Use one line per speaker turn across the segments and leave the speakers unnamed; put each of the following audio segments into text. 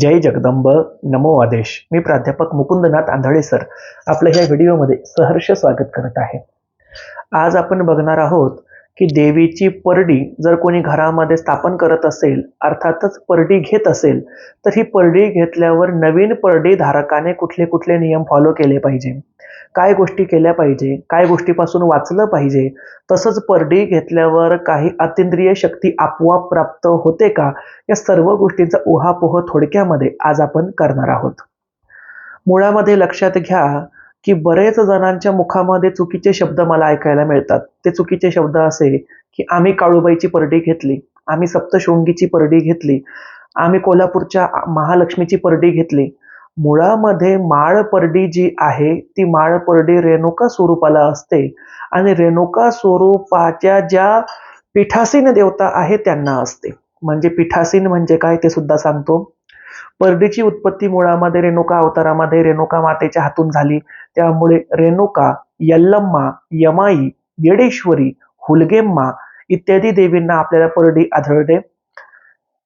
जय जगदंब. नमो आदेश. मी प्राध्यापक मुकुंदनाथ आंधळे सर. आपल्या ह्या व्हिडिओमध्ये सहर्ष स्वागत करत आहे. आज आपण बघणार आहोत की देवीची परडी जर कोणी घरामध्ये स्थापन करत असेल अर्थातच परडी घेत असेल तर ही परडी घेतल्यावर नवीन परडी धारकाने कुठले कुठले नियम फॉलो केले पाहिजे? काय गोष्टी केल्या पाहिजे? काय गोष्टीपासून वाचलं पाहिजे? तसंच परडी घेतल्यावर काही अतिंद्रिय शक्ती आपोआप प्राप्त होते का? या सर्व गोष्टींचा उहापोह थोडक्यामध्ये आज आपण करणार आहोत. मुळामध्ये लक्षात घ्या की बरेच जणांच्या मुखामध्ये चुकीचे शब्द मला ऐकायला मिळतात. ते चुकीचे शब्द असे की आम्ही काळूबाईची परडी घेतली आम्ही सप्तशृंगीची परडी घेतली आम्ही कोल्हापूरच्या महालक्ष्मीची परडी घेतली. मुळामध्ये माळ परडी जी आहे ती माळ परडी रेणुका स्वरूपाला असते आणि रेणुका स्वरूपाच्या ज्या पीठासीन देवता आहे त्यांना असते. म्हणजे पीठासीन म्हणजे काय ते सुद्धा सांगतो. परडीची उत्पत्ती मुळामध्ये रेणुका अवतारामध्ये रेणुका मातेच्या हातून झाली. त्यामुळे रेणुका यल्लम्मा यमाई येडेश्वरी हुलगेम्मा इत्यादी देवींना आपल्याला परडी आढळते.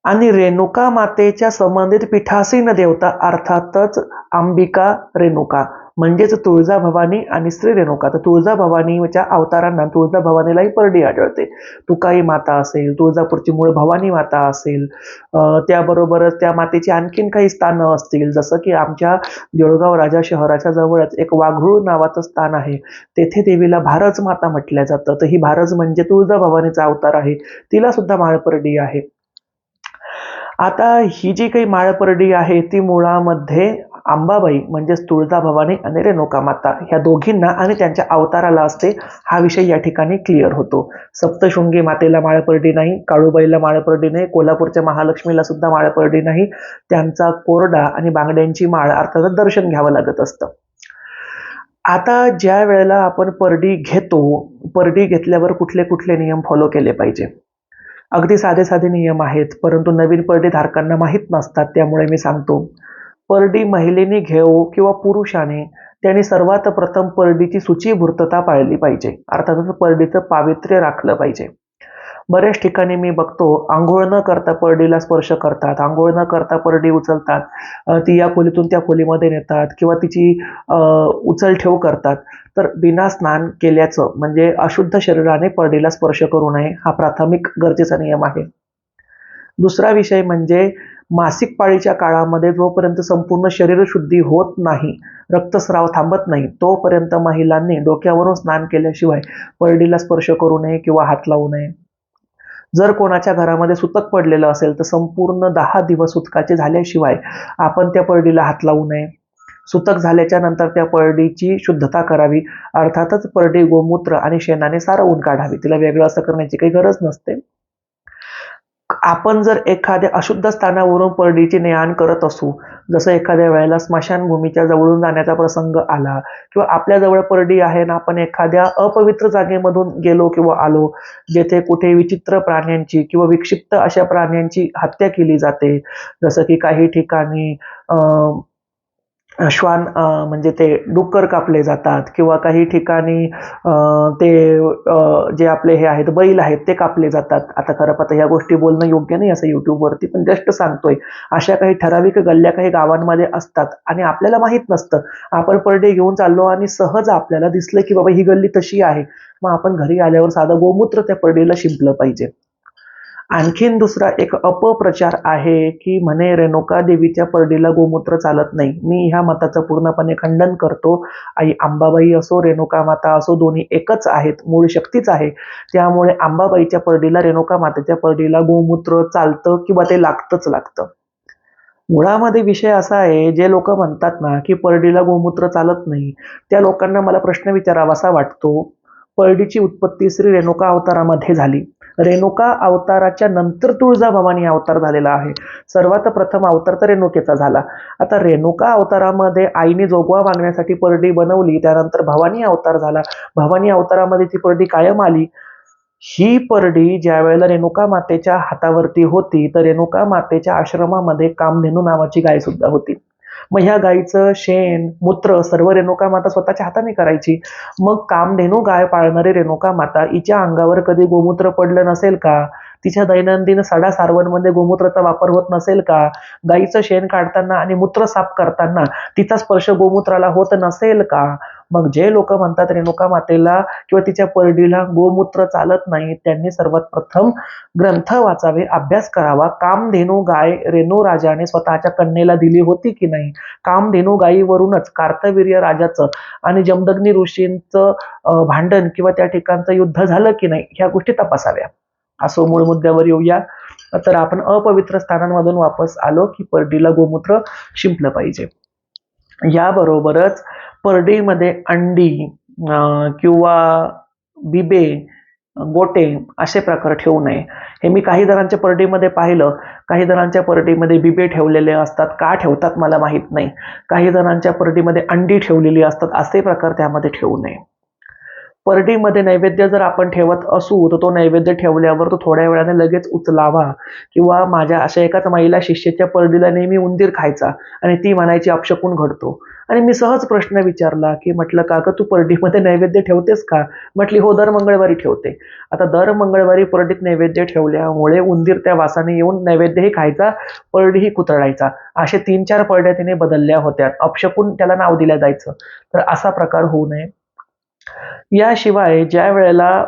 आणि रेणुका मातेच्या संबंधित पीठासीन देवता अर्थातच अंबिका रेणुका. म्हणजेच तुळजाभवानी आणि श्री रेणुका. तर तुळजाभवानीच्या अवतारांना तुळजाभवानीलाही परडी आढळते. तुकाई माता असेल तुळजापूरची मूळ भवानी माता असेल त्याबरोबरच त्या मातेची आणखीन काही स्थानं असतील. जसं की आमच्या जळगाव राजा शहराच्या जवळच एक वाघरूळ नावाचं स्थान आहे. तेथे देवीला भारज माता म्हटलं जातं. तर ही भारज म्हणजे तुळजाभवानीचा अवतार आहे. तिला सुद्धा माळपरडी आहे. आता ही जी काही माळपरडी आहे ती मुळामध्ये अंबाबाई म्हणजेच तुळजाभवानी आणि रेणुका माता ह्या दोघींना आणि त्यांच्या अवताराला असते हा विषय या ठिकाणी क्लिअर होतो. सप्तशृंगी मातेला माळपरडी नाही काळूबाईला माळपरडी नाही कोल्हापूरच्या महालक्ष्मीला सुद्धा माळपरडी नाही. त्यांचा कोरडा आणि बांगड्यांची माळ अर्थात दर्शन घ्यावं लागत असतं. आता ज्या वेळेला आपण परडी घेतो परडी घेतल्यावर कुठले कुठले नियम फॉलो केले पाहिजे? अगदी साधे साधे नियम आहेत परंतु नवीन परडी धारकांना माहीत नसतात त्यामुळे मी सांगतो. परडी महिलेने घेऊ किंवा पुरुषाने त्याने सर्वात प्रथम परडीची सूचीभूर्तता पाळली पाहिजे. अर्थातच परडीचं पावित्र्य राखलं पाहिजे. बऱ्याच ठिकाणी मी बघतो आंघोळ न करता परडीला स्पर्श करतात आंघोळ न करता परडी उचलतात ती या खोलीतून त्या खोलीमध्ये नेतात किंवा तिची उचल ठेव करतात. तर बिना स्नान केल्याचं म्हणजे अशुद्ध शरीराने परडीला स्पर्श करू नये हा प्राथमिक गरजेचा नियम आहे. दुसरा विषय म्हणजे मासिक पाळीच्या काळामध्ये जोपर्यंत संपूर्ण शरीर शुद्धी होत नाही रक्तस्राव थांबत नाही तोपर्यंत महिलांनी डोक्यावरून स्नान केल्याशिवाय परडीला स्पर्श करू नये किंवा हात लावू नये. जर कोणाच्या घरामध्ये सुतक पडलेलं असेल तर संपूर्ण दहा दिवस सुतकाचे झाल्याशिवाय आपण त्या परडीला हात लावू नये. सुतक झाल्याच्यानंतर त्या परडीची शुद्धता करावी अर्थातच परडी गोमूत्र आणि शेणाने सारवून काढावी. तिला वेगळं असं करण्याची काही गरज नसते. आपण जर एखाद्या अशुद्ध स्थानावरून परडीचे ने आण करत असू जसं एखाद्या वेळेला स्मशानभूमीच्या जवळून जाण्याचा प्रसंग आला किंवा आपल्याजवळ परडी आहे ना आपण एखाद्या अपवित्र जागेमधून गेलो किंवा आलो जेथे कुठे विचित्र प्राण्यांची किंवा विक्षिप्त अशा प्राण्यांची हत्या केली जाते. जसं की काही ठिकाणी अं, श्वान म्हणजे ते डुक्कर कापले जातात किंवा काही ठिकाणी ते जे आपले हे आहेत बैल आहेत ते कापले जातात. आता खरं पाहता ह्या गोष्टी बोलणं योग्य नाही असं यूट्यूबवरती पण जस्ट सांगतोय. अशा काही ठराविक गल्ल्या काही गावांमध्ये असतात आणि आपल्याला माहीत नसतं. आपण परडे घेऊन चाललो आणि सहज आपल्याला दिसलं की बाबा ही गल्ली तशी आहे. मग आपण घरी आल्यावर साधं गोमूत्र त्या परडेला शिंपलं पाहिजे. आणखीन दुसरा एक अपप्रचार आहे की म्हणे रेणुका देवीच्या परडीला गोमूत्र चालत नाही. मी ह्या मताचं पूर्णपणे खंडन करतो. आई आंबाबाई असो रेणुका माता असो दोन्ही एकच आहेत मूळ शक्तीच आहे. त्यामुळे आंबाबाईच्या परडीला रेणुका मातेच्या परडीला गोमूत्र चालतं किंवा ते लागतंच लागतं. मुळामध्ये विषय असा आहे जे लोक म्हणतात ना की परडीला गोमूत्र चालत नाही त्या लोकांना मला प्रश्न विचारावासा वाटतो. परडीची उत्पत्ती श्री रेणुका अवतारामध्ये झाली. रेणुका अवताराच्या नंतर तुळजाभवानी अवतार झालेला आहे. सर्वात प्रथम अवतार तर रेणुकेचा झाला. आता रेणुका अवतारामध्ये आईने जोगवा मागण्यासाठी परडी बनवली त्यानंतर भवानी अवतार झाला. भवानी अवतारामध्ये ती परडी कायम आली. ही परडी ज्या वेळेला रेणुका मातेच्या हातावरती होती तर रेणुका मातेच्या आश्रमामध्ये कामधेनू नावाची गाय सुद्धा होती. मग ह्या गायीचं शेण मूत्र सर्व रेणुका माता स्वतःच्या हाताने करायची. मग कामधेनू गाय पाळणारी रेणुका माता हिच्या अंगावर कधी गोमूत्र पडलं नसेल का? तिच्या दैनंदिन सडा सारवणमध्ये गोमूत्राचा वापर होत नसेल का? गाईचं शेण काढताना आणि मूत्र साफ करताना तिचा स्पर्श गोमूत्राला होत नसेल का? मग जे लोक म्हणतात रेणुका मातेला किंवा तिच्या परडीला गोमूत्र चालत नाही त्यांनी सर्वात प्रथम ग्रंथ वाचावे अभ्यास करावा. कामधेनू गाय रेणू राजाने स्वतःच्या कन्येला दिली होती की नाही? कामधेनू गायीवरूनच कार्तवीर्य राजाचं आणि जमदग्नी ऋषींचं भांडण किंवा त्या ठिकाणचं युद्ध झालं की नाही ह्या गोष्टी तपासाव्या. असो मूळ मुद्द्यावर येऊया. तर आपण अपवित्र स्थानांमधून वापस आलो की परडीला गोमूत्र शिंपलं पाहिजे. याबरोबरच परडीमध्ये अंडी किंवा बिबे गोटे असे प्रकार ठेवू नये. हे मी काही जणांच्या परडीमध्ये पाहिलं. काही जणांच्या परडीमध्ये बिबे ठेवलेले असतात. का ठेवतात मला माहीत नाही. काही जणांच्या परडीमध्ये अंडी ठेवलेली असतात. असे प्रकार त्यामध्ये ठेवू नये. परडीमध्ये नैवेद्य जर आपण ठेवत असू तर तो नैवेद्य ठेवल्यावर तो थोड्या वेळाने लगेच उचलावा. किंवा माझ्या अशा एकाच महिला शिष्याच्या परडीला नेहमी उंदीर खायचा आणि ती म्हणायची अपशकून घडतो. आणि मी सहज प्रश्न विचारला की म्हटलं काका तू परडीमध्ये नैवेद्य ठेवतेस का? म्हटली हो दर मंगळवारी ठेवते. आता दर मंगळवारी परडीत नैवेद्य ठेवल्यामुळे उंदीर त्या वासाने येऊन नैवेद्यही खायचा परडीही कुतळायचा. असे तीन चार परड्या तिने बदलल्या होत्या. अपशकून त्याला नाव दिलं जायचं. तर असा प्रकार होऊ नये. याशिवाय ज्या वेळेला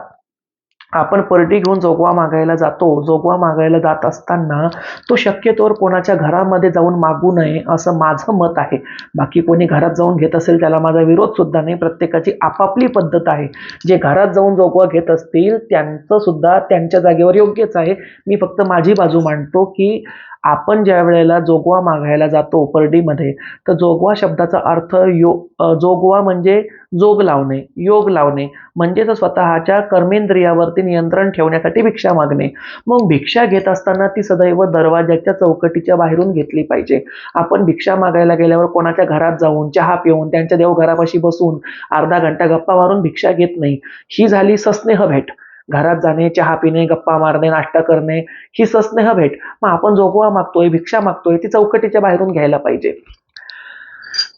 आपण परडी घेऊन जोगवा मागायला जातो जोगवा मागायला जात असताना तो शक्यतोवर कोणाच्या घरामध्ये जाऊन मागू नये असं माझं मत आहे. बाकी कोणी घरात जाऊन घेत असेल त्याला माझा विरोध सुद्धा नाही. प्रत्येकाची आपापली पद्धत आहे. जे घरात जाऊन जोगवा घेत असतील त्यांचं सुद्धा त्यांच्या जागेवर योग्यच आहे. मी फक्त माझी बाजू मांडतो की आपण ज्या वेळेला जोगवा मागायला जातो परडीमध्ये तर जोगवा शब्दाचा अर्थ यो जोगवा म्हणजे जोग लावणे योग लावणे. म्हणजेच स्वतःच्या कर्मेंद्रियावरती नियंत्रण ठेवण्यासाठी भिक्षा मागणे. मग भिक्षा घेत असताना ती सदैव दरवाजाच्या चौकटीच्या बाहेरून घेतली पाहिजे. आपण भिक्षा मागायला गेल्यावर कोणाच्या घरात जाऊन चहा पिऊन त्यांच्या देवघरापाशी बसून अर्धा घंटा गप्पा मारून भिक्षा घेत नाही. ही झाली सस्नेह भेट. घरात जाणे चहा पिणे गप्पा मारणे नाश्ता करणे ही सस्नेह भेट. मग आपण जोगवा मागतोय भिक्षा मागतोय ती चौकटीच्या बाहेरून घ्यायला पाहिजे.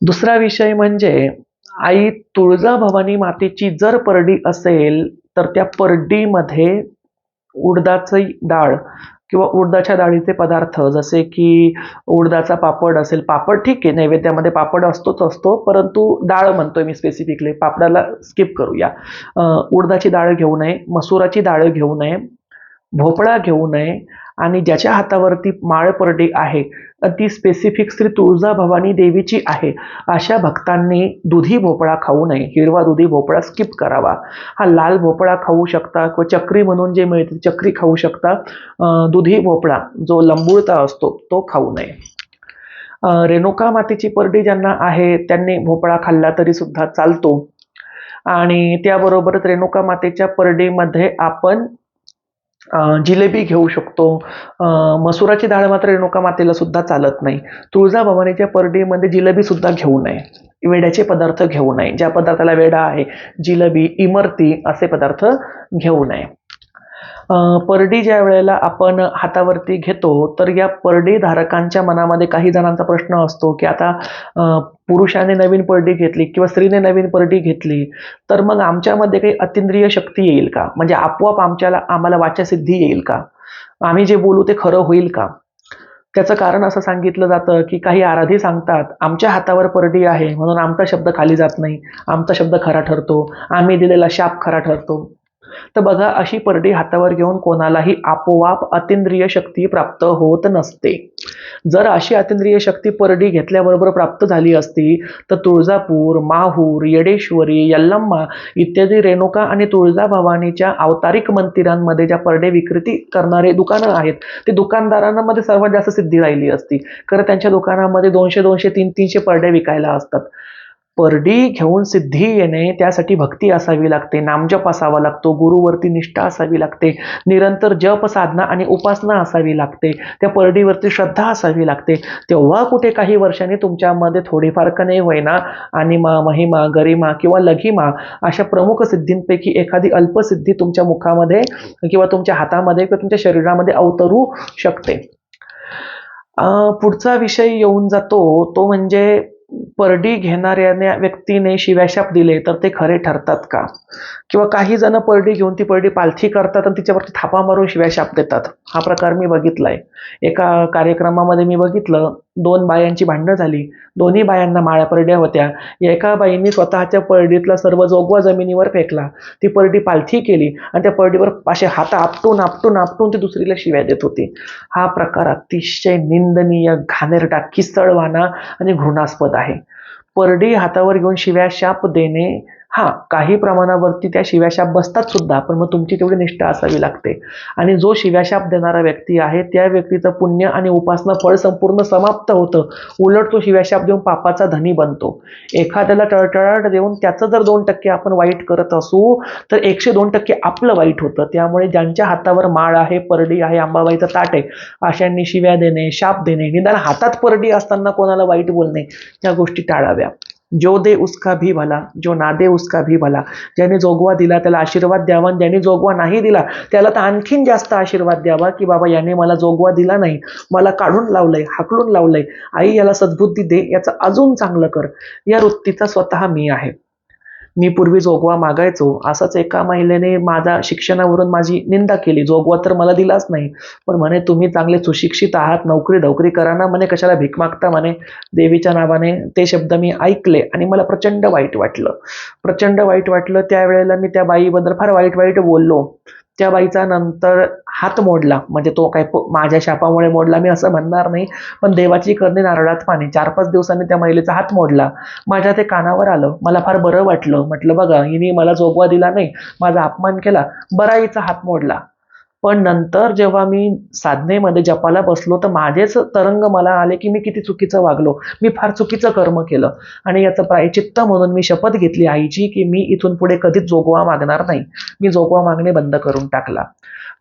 दुसरा विषय म्हणजे आई तुळजा भवानी मातेची जर परडी असेल तर त्या परडीमध्ये उडदाची डाळ किंवा उडदाच्या डाळीचे पदार्थ जसे की उडदाचा पापड असेल पापड ठीक आहे नैवेद्यामध्ये पापड असतोच असतो परंतु डाळ म्हणतोय मी स्पेसिफिकली पापडाला स्किप करूया. उडदाची डाळ घेऊ नये मसुराची डाळ घेऊ नये भोपळा घेऊ नये आणि ज्याच्या हातावरती माळ परडी आहे ती स्पेसिफिक श्री तुळजाभवानी देवीची आहे. अशा भक्तांनी दुधी भोपळा खाऊ नये. हिरवा दुधी भोपळा स्किप करावा. हा लाल भोपळा खाऊ शकता किंवा चक्री म्हणून जे मिळते चक्री खाऊ शकता. दुधी भोपळा जो लंबुळता असतो तो खाऊ नये. रेणुका मातेची परडी ज्यांना आहे त्यांनी भोपळा खाल्ला तरी सुद्धा चालतो. आणि त्याबरोबरच रेणुका मातेच्या परडीमध्ये आपण जिलेबी घेऊ शकतो. मसुराची डाळ मात्र रेणुका मातेला सुद्धा चालत नाही. तुळजाभवानीच्या परडीमध्ये जिलेबी सुद्धा घेऊ नये. वेड्याचे पदार्थ घेऊ नये. ज्या पदार्थाला वेडा आहे जिलेबी इमरती असे पदार्थ घेऊ नये. परडी ज्या वेळेला आपण हातावरती घेतो तर या परडी धारकांच्या मनामध्ये काही जणांचा प्रश्न असतो की आता पुरुषाने नवीन परडी घेतली किंवा स्त्रीने नवीन परडी घेतली तर मग आमच्यामध्ये काही अतिंद्रिय शक्ती येईल का? म्हणजे आपोआप आमच्याला आम्हाला वाचासिद्धी येईल का? आम्ही जे बोलू ते खरं होईल का? त्याचं कारण असं सांगितलं जातं की काही आराधी सांगतात आमच्या हातावर परडी आहे म्हणून आमचा शब्द खाली जात नाही आमचा शब्द खरा ठरतो आम्ही दिलेला शाप खरा ठरतो. तर बघा अशी परडी हातावर घेऊन कोणालाही आपोआप अतिंद्रिय शक्ती प्राप्त होत नसते. जर अशी अतिंद्रिय शक्ती परडी घेतल्याबरोबर प्राप्त झाली असती तर तुळजापूर माहूर येडेश्वरी यल्लम्मा इत्यादी रेणुका आणि तुळजाभवानीच्या अवतारिक मंदिरांमध्ये ज्या परडे विक्रेती करणारे दुकानं आहेत ते दुकानदारांमध्ये सर्वात जास्त सिद्धी राहिली असती. कारण त्यांच्या दुकानामध्ये दोनशे दोनशे तीन तीनशे परडे विकायला असतात. परडी घेऊन सिद्धी येणे त्यासाठी भक्ती असावी लागते नामजप असावा लागतो गुरुवरती निष्ठा असावी लागते निरंतर जप साधना आणि उपासना असावी लागते त्या परडीवरती श्रद्धा असावी लागते. तेव्हा कुठे काही वर्षांनी तुमच्यामध्ये थोडीफार कने नाही होईना आणिमा महिमा गरिमा किंवा लघिमा अशा प्रमुख सिद्धींपैकी एखादी अल्पसिद्धी तुमच्या मुखामध्ये किंवा तुमच्या हातामध्ये किंवा तुमच्या शरीरामध्ये अवतरू शकते. पुढचा विषय येऊन जातो तो म्हणजे परडी घेणाऱ्या व्यक्तीने शिव्याशाप दिले तर ते खरे ठरतात का? किंवा काही जण परडी घेऊन ती परडी पालथी करतात आणि तिच्यावरती थापा मारून शिव्याशाप देतात. हा प्रकार मी बघितलाय. एका कार्यक्रमामध्ये मी बघितलं दोन बायांची भांडणं झाली. दोन्ही बायांना माळ्या परड्या होत्या. एका बाईंनी स्वतःच्या परडीतला सर्व जोगवा जमिनीवर फेकला. ती परडी पालथी केली आणि त्या परडीवर असे हात आपटून आपटून आपटून ती दुसरीला शिव्या देत होती. हा प्रकार अतिशय निंदनीय घाणेरडा किसळवाना आणि घृणास्पद आहे. परडी हातावर घेऊन शिव्या शाप देणे हा काही प्रमाणावरती त्या शिव्याशाप बसतात सुद्धा पण मग तुमची तेवढी निष्ठा असावी लागते. आणि जो शिव्याशाप देणारा व्यक्ती आहे त्या व्यक्तीचं पुण्य आणि उपासना फळ संपूर्ण समाप्त होतं. उलट तो शिव्याशाप देऊन पापाचा धनी बनतो. एखाद्याला टळटळाट देऊन त्याचं जर दोन टक्के आपण वाईट करत असू तर एकशे दोन टक्के आपलं वाईट होतं. त्यामुळे ज्यांच्या हातावर माळ आहे परडी आहे अंबाबाईचं ताट आहे अशांनी शिव्या देणे शाप देणे निदान हातात परडी असताना कोणाला वाईट बोलणे या गोष्टी टाळाव्या. जो दे उसका भी भला जो ना दे उसका भी भला. ज्याने जोगवा दिला त्याला आशीर्वाद द्यावा आणि ज्याने जोगवा नाही दिला त्याला तर आणखीन जास्त आशीर्वाद द्यावा की बाबा याने मला जोगवा दिला नाही मला काढून लावलंय हाकलून लावलंय. आई याला सद्बुद्धी दे याचं अजून चांगलं कर. या वृत्तीचा स्वतः मी आहे. मी पूर्वी जोगवा मागायचो. असंच एका महिलेने माझा शिक्षणावरून माझी निंदा केली. जोगवा तर मला दिलाच नाही. पण म्हणे तुम्ही चांगले सुशिक्षित आहात नोकरी धोकरी करा ना म्हणे कशाला भीक मागता म्हणे. देवीच्या नावाने ते शब्द मी ऐकले आणि मला प्रचंड वाईट वाटलं. प्रचंड वाईट वाटलं. त्यावेळेला मी त्या बाईबद्दल फार वाईट वाईट बोललो. त्या बाईचा नंतर हात मोडला. म्हणजे तो काय माझ्या शापामुळे मोडला मी असं म्हणणार नाही. पण देवाची करणे नारळात पाणी. चार पाच दिवसांनी त्या महिलेचा हात मोडला. माझ्या ते कानावर आलं. मला फार बरं वाटलं. म्हटलं बघा हिने मला जोगवा दिला नाही. माझा अपमान केला. बराईचा हात मोडला. पण नंतर जेव्हा मी साधनेमध्ये जपाला बसलो तर माझेच तरंग मला आले की मी किती चुकीचं वागलो. मी फार चुकीचं कर्म केलं. आणि याचं प्रायचित्त म्हणून मी शपथ घेतली आईची की मी इथून पुढे कधीच जोगवा मागणार नाही. मी जोगवा मागणे बंद करून टाकला.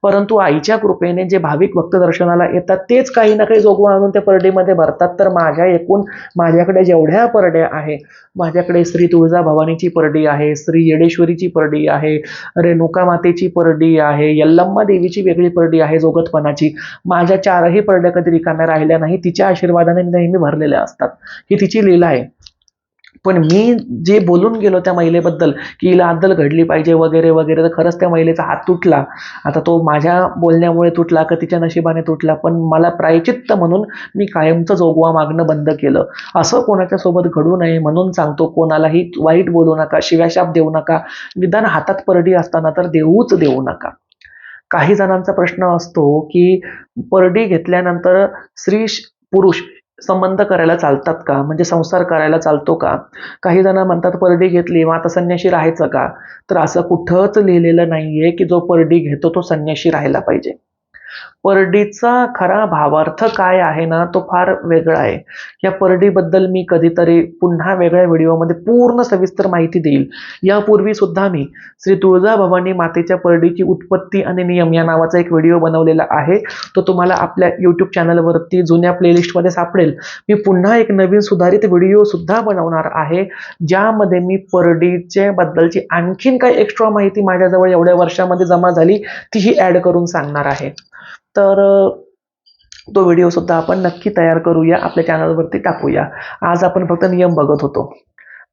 परंतु आईच्या कृपेने जे भाविक भक्त दर्शनाला येतात तेच काही ना काही जोगवा आणून त्या परडीमध्ये भरतात. तर माझ्या एकूण माझ्याकडे जेवढ्या परड्या आहे माझ्याकडे श्री तुळजा भवानीची परडी आहे श्री येडेश्वरीची परडी आहे रेणुका मातेची परडी आहे यल्लम्मा देवीची वेगळी परडी आहे जोगतपणाची. माझ्या चारही परड्या कधी रिकाम्या राहिल्या नाही तिच्या आशीर्वादाने नेहमी भरलेल्या असतात. ही तिची लीला आहे. पण मी जे बोलून गेलो त्या महिलेबद्दल की हिला अद्दल घडली पाहिजे वगैरे वगैरे तर खरंच त्या महिलेचा हात तुटला. आता तो माझ्या बोलण्यामुळे तुटला का तिच्या नशिबाने तुटला पण मला प्रायचित्त म्हणून मी कायमचं जोगवा मागणं बंद केलं. असं कोणाच्या सोबत घडू नये म्हणून सांगतो कोणालाही वाईट बोलू नका शिव्याशाप देऊ नका निदान हातात परडी असताना तर देऊच देऊ नका. काही जणांचा प्रश्न असतो की परडी घेतल्यानंतर स्त्री श- पुरुष संबंध करायला चालतात का? म्हणजे संसार करायला चालतो का? काही जण म्हणतात परडी घेतली मग आता संन्याशी राहायचं का? तर असं कुठंच लिहिलेलं नाहीये की जो परडी घेतो तो संन्याशी राहायला पाहिजे. परडीचा खरा भावार्थ काय आहे ना तो फार वेगळा आहे. या परडीबद्दल मी कधीतरी पुन्हा वेगळ्या व्हिडिओमध्ये पूर्ण सविस्तर माहिती देईल. यापूर्वी सुद्धा मी श्री तुळजाभवानी मातेच्या परडीची उत्पत्ती आणि नियम या नावाचा एक व्हिडिओ बनवलेला आहे. तो तुम्हाला आपल्या यूट्यूब चॅनलवरती जुन्या प्लेलिस्टमध्ये सापडेल. मी पुन्हा एक नवीन सुधारित व्हिडिओ सुद्धा बनवणार आहे ज्यामध्ये मी परडीच्या बद्दलची आणखीन काही एक्स्ट्रा माहिती माझ्याजवळ एवढ्या वर्षामध्ये जमा झाली तीही ॲड करून सांगणार आहे. तर तो व्हिडिओ सुद्धा आपण नक्की तयार करूया आपल्या चॅनलवरती टाकूया. आज आपण फक्त नियम बघत होतो.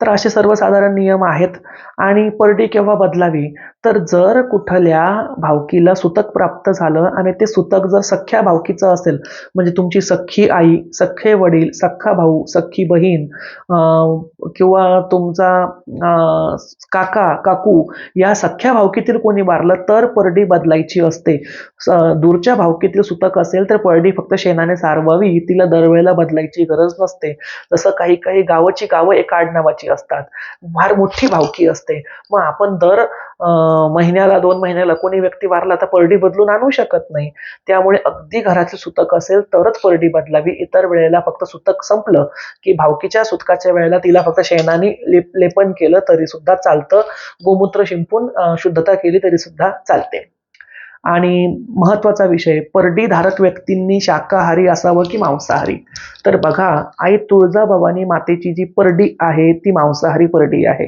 तर असे सर्वसाधारण नियम आहेत. आणि परडी केव्हा बदलावी? तर जर कुठल्या भावकीला सुतक प्राप्त झालं आणि ते सुतक जर सख्ख्या भावकीचं असेल म्हणजे तुमची सख्खी आई सख्खे वडील सख्खा भाऊ सख्खी बहीण किंवा तुमचा काका काकू या सख्ख्या भावकीतील कोणी मारलं तर परडी बदलायची असते. दूरच्या भावकीतील सुतक असेल तर परडी फक्त शेणाने सारवावी. तिला दरवेळेला बदलायची गरज नसते. जसं काही काही गावाची गावं एक आडनावाची. असतात. फार मोठी भावकी असते. मग आपण दर महिन्याला दोन महिन्याला कोणी व्यक्ती वारला तर परडी बदलून आणू शकत नाही. त्यामुळे अगदी घराचे सुतक असेल तरच परडी बदलावी. इतर वेळेला फक्त सुतक संपलं की भावकीच्या सुतकाच्या वेळेला तिला फक्त शेणाने लेप लेपन केलं तरी सुद्धा चालतं. गोमूत्र शिंपून शुद्धता केली तरी सुद्धा चालते. आणि महत्त्वाचा विषय परडी धारक व्यक्तींनी शाकाहारी असावं की मांसाहारी? तर बघा आई तुळजाभवानी मातेची जी परडी आहे ती मांसाहारी परडी आहे.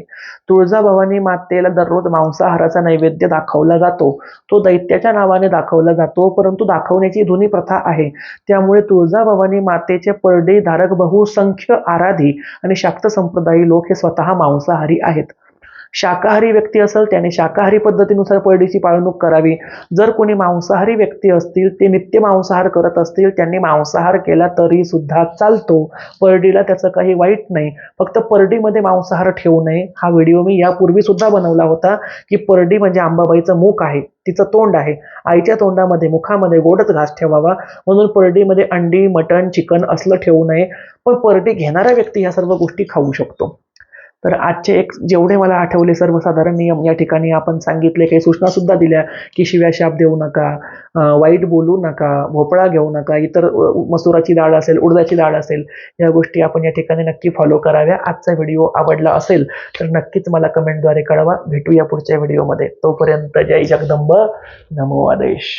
तुळजाभवानी मातेला दररोज मांसाहाराचा नैवेद्य दाखवला जातो. तो दैत्याच्या नावाने दाखवला जातो परंतु दाखवण्याची जुनी प्रथा आहे. त्यामुळे तुळजाभवानी मातेचे परडीधारक बहुसंख्य आराधी आणि शाक्त संप्रदायी लोक हे स्वतः मांसाहारी आहेत. शाकाहारी व्यक्ती असेल त्याने शाकाहारी पद्धतीनुसार परडीची पाळणूक करावी. जर कोणी मांसाहारी व्यक्ती असतील ते नित्य मांसाहार करत असतील त्यांनी मांसाहार केला तरी सुद्धा चालतो. परडीला त्याचं काही वाईट नाही. फक्त परडीमध्ये मांसाहार ठेवू नये. हा व्हिडिओ मी यापूर्वी सुद्धा बनवला होता की परडी म्हणजे आंबाबाईचं मुख आहे. तिचं तोंड आहे. आईच्या तोंडामध्ये मुखामध्ये गोडच घास ठेवावा. म्हणून परडीमध्ये अंडी मटण चिकन असलं ठेवू नये. पण परडी घेणारा व्यक्ती ह्या सर्व गोष्टी खाऊ शकतो. तर आजचे एक जेवढे मला आठवले सर्वसाधारण नियम या ठिकाणी आपण सांगितले काही सूचना सुद्धा दिल्या की शिव्या शाप देऊ नका वाईट बोलू नका भोपळा घेऊ नका इतर मसुराची डाळ असेल उडदाची डाळ असेल या गोष्टी आपण या ठिकाणी नक्की फॉलो कराव्या. आजचा व्हिडिओ आवडला असेल तर नक्कीच मला कमेंटद्वारे कळवा. भेटूया पुढच्या व्हिडिओमध्ये तोपर्यंत जय जगदंब. नमो आदेश.